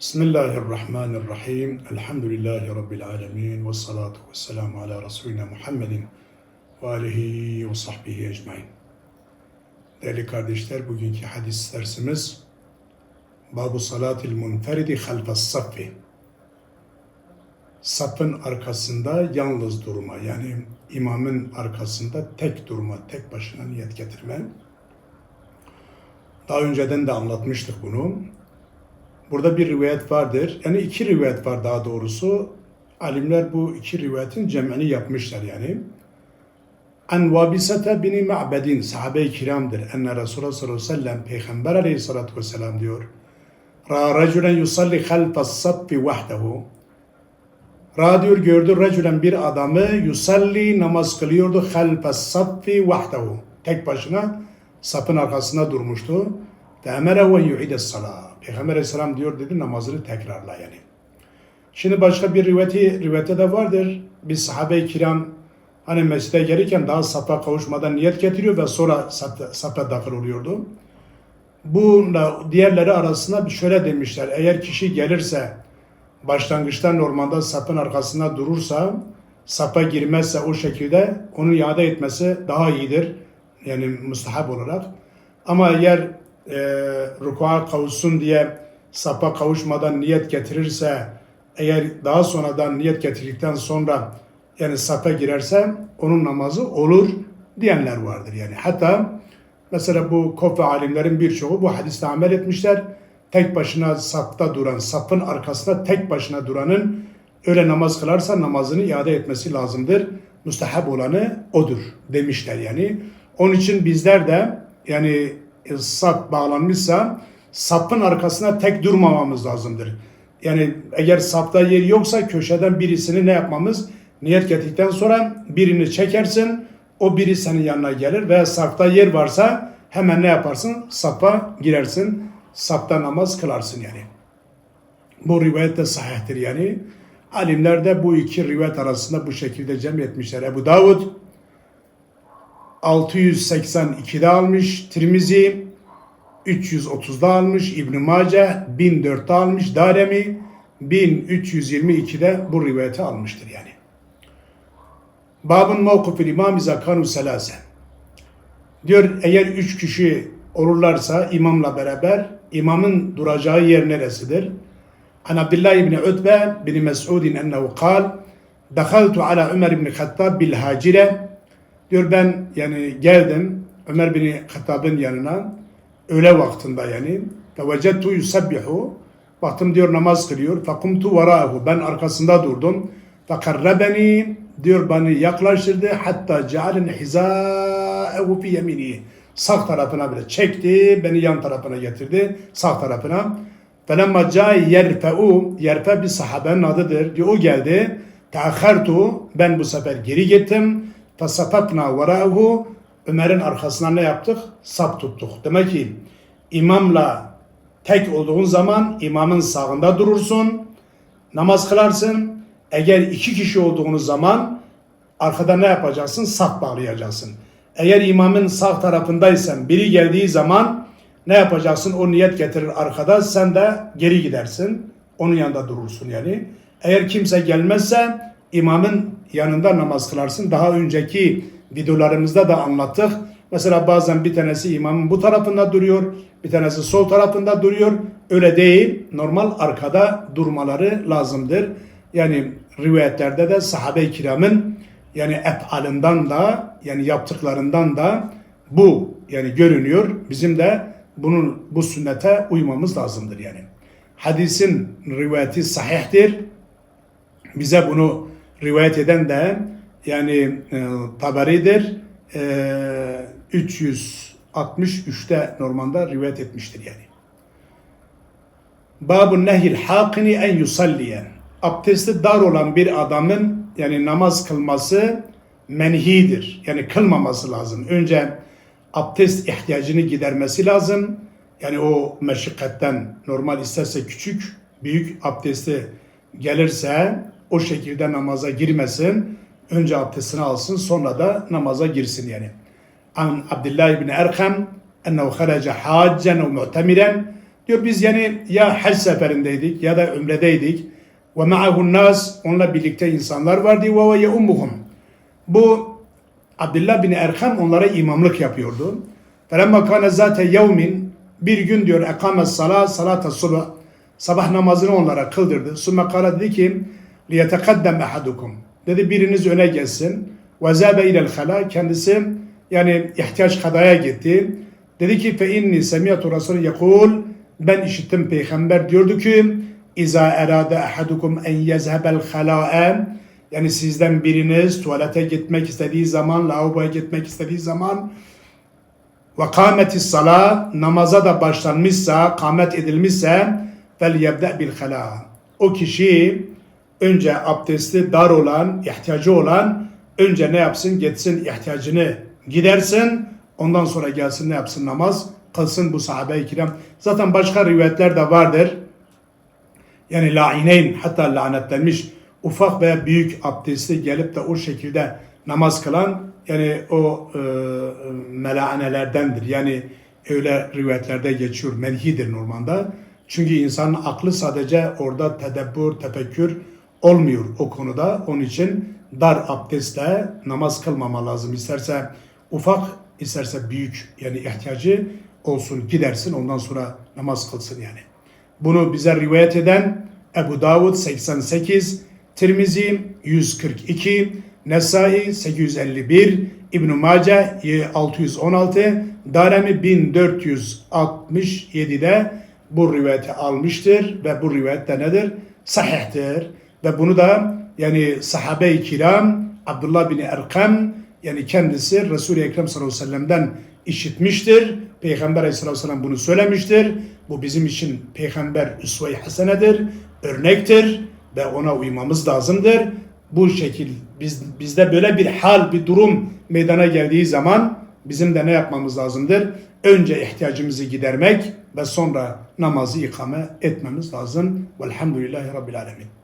Bismillahirrahmanirrahim. Elhamdülillahi Rabbil alemin. Ve salatu ve selamu ala Resulina Muhammedin ve alihi ve sahbihi ecmain. Değerli kardeşler, bugünkü hadis dersimiz Babu salatil munferidi halfas saffi. Safın arkasında yalnız durma, yani imamın arkasında tek durma, tek başına niyet getirme. Daha önceden de anlatmıştık bunu. Burada bir rivayet vardır. Yani iki rivayet var daha doğrusu. Alimler bu iki rivayetin cem'ini yapmışlar yani. An Vabisete bin Ma'bedin sahabe-i kiramdır. Enne Resulullah sallallahu aleyhi ve sellem Peygamber aleyhissalatu vesselam diyor. Ra raculen yusalli halfas saffi vahdehu. Ra diyor gördü raculen bir adamı yusalli namaz kılıyordu halfas saffi vahdehu. Tek başına sapın arkasında durmuştu. Temere ve yu'ides salat. Peygamber aleyhisselam diyor dedi namazını tekrarla yani. Şimdi başka bir rivayeti, rivayette de vardır. Bir sahabe-i kiram hani mescide gelirken daha sapa kavuşmadan niyet getiriyor ve sonra sapa dahil oluyordu. Bununla diğerleri arasında şöyle demişler. Eğer kişi gelirse başlangıçta normalde sapın arkasında durursa sapa girmezse o şekilde onu iade etmesi daha iyidir. Yani müstahap olarak. Ama eğer e, rukuğa kavuşsun diye sapa kavuşmadan niyet getirirse eğer daha sonradan niyet getirdikten sonra yani sapa girerse onun namazı olur diyenler vardır yani. Hatta mesela bu kofe alimlerin birçoğu bu hadiste amel etmişler. Tek başına sapta duran, sapın arkasında tek başına duranın öyle namaz kılarsa namazını iade etmesi lazımdır. Müstehab olanı odur demişler yani. Onun için bizler de yani sap bağlanmışsa sapın arkasına tek durmamamız lazımdır. Yani eğer sapta yer yoksa köşeden birisini ne yapmamız? Niyet getirdikten sonra birini çekersin. O biri senin yanına gelir veya sapta yer varsa hemen ne yaparsın? Sapa girersin. Sapta namaz kılarsın yani. Bu rivayet de sahihtir yani. Alimler de bu iki rivayet arasında bu şekilde cem etmişler. Ebu Davud 682'de almış, Tirmizi 330'da almış, İbn Mace 1004'te almış, Daremi 1322'de bu rivayeti almıştır yani. Babın mevkufil imam zakanu selase. Diyor eğer üç kişi olurlarsa imamla beraber imamın duracağı yer neresidir? An Abdullah ibn Utbe bin Mes'udin ennehu kal Dakhaltu ala Ömer ibn Hattab bil hacire Diyor ben yani geldim Ömer bin Hattab'ın yanına öğle vaktinde yani. Fevecettu yusabbihu. Baktım diyor namaz kılıyor. Fakumtu varahu ben arkasında durdum. Fakarrabeni diyor beni yaklaştırdı. Hatta cealen hizâehu fi yemini. Sağ tarafına bile çekti. Beni yan tarafına getirdi sağ tarafına. Felemma cae yerfe'u. Yerfe bir sahabenin adıdır. Diyor o geldi. Teakhartu. Ben bu sefer geri gittim Fesapatna verahu Ömer'in arkasına ne yaptık? Sap tuttuk. Demek ki imamla tek olduğun zaman imamın sağında durursun. Namaz kılarsın. Eğer iki kişi olduğunuz zaman arkada ne yapacaksın? Sap bağlayacaksın. Eğer imamın sağ tarafındaysan biri geldiği zaman ne yapacaksın? O niyet getirir arkada. Sen de geri gidersin. Onun yanında durursun yani. Eğer kimse gelmezse imamın yanında namaz kılarsın. Daha önceki videolarımızda da anlattık. Mesela bazen bir tanesi imamın bu tarafında duruyor, bir tanesi sol tarafında duruyor. Öyle değil. Normal arkada durmaları lazımdır. Yani rivayetlerde de sahabe-i kiramın yani efalinden da yani yaptıklarından da bu yani görünüyor. Bizim de bunun bu sünnete uymamız lazımdır yani. Hadisin rivayeti sahihtir. Bize bunu rivayet eden de yani e, Tabari'dir. E, 363'te normalde rivayet etmiştir yani. Babu nehil hakini en yusalliye. Abdesti dar olan bir adamın yani namaz kılması menhidir. Yani kılmaması lazım. Önce abdest ihtiyacını gidermesi lazım. Yani o meşakkatten normal isterse küçük, büyük abdesti gelirse o şekilde namaza girmesin. Önce abdestini alsın sonra da namaza girsin yani. An Abdullah ibn Erkam ennehu kharaca haccen ve mu'temiren Diyor biz yani ya hac seferindeydik ya da ümredeydik. Ve ma'ahun nas onunla birlikte insanlar vardı ve ve yeummuhum. Bu Abdullah bin Erkam onlara imamlık yapıyordu. Felemma kana zate yevmin bir gün diyor ekame salat salata sabah namazını onlara kıldırdı. Sümme kala dedi ki liyetekaddem ahadukum dedi biriniz öne gelsin zabe ilel hala kendisi yani ihtiyaç kadaya gitti. Dedi ki fe inni semiyatu rasulü yekul ben işittim peygamber diyordu ki İza erade ahadukum en yezhebel hala'e yani sizden biriniz tuvalete gitmek istediği zaman, lavaboya gitmek istediği zaman ve kâmeti sala namaza da başlanmışsa, kâmet edilmişse fel yebde bil hala. O kişi önce abdesti dar olan, ihtiyacı olan önce ne yapsın? Gitsin ihtiyacını gidersin. Ondan sonra gelsin ne yapsın? Namaz kılsın bu sahabe-i kiram. Zaten başka rivayetler de vardır. Yani laineyn hatta lanetlenmiş ufak veya büyük abdesti gelip de o şekilde namaz kılan yani o e, melanelerdendir. Yani öyle rivayetlerde geçiyor. Menhidir normalde. Çünkü insanın aklı sadece orada tedebbür, tefekkür olmuyor o konuda. Onun için dar abdestle namaz kılmama lazım. İsterse ufak, isterse büyük yani ihtiyacı olsun gidersin ondan sonra namaz kılsın yani. Bunu bize rivayet eden Ebu Davud 88, Tirmizi 142, Nesai 851, İbn Mace 616, Daremi 1467'de bu rivayeti almıştır ve bu rivayet de nedir? Sahihtir. Ve bunu da yani sahabe-i kiram Abdullah bin Erkam yani kendisi Resul-i Ekrem sallallahu aleyhi ve sellem'den işitmiştir. Peygamber aleyhissalatü vesselam bunu söylemiştir. Bu bizim için peygamber üsve-i hasenedir, örnektir ve ona uymamız lazımdır. Bu şekil biz, bizde böyle bir hal, bir durum meydana geldiği zaman bizim de ne yapmamız lazımdır? Önce ihtiyacımızı gidermek ve sonra namazı ikame etmemiz lazım. Velhamdülillahi Rabbil Alemin.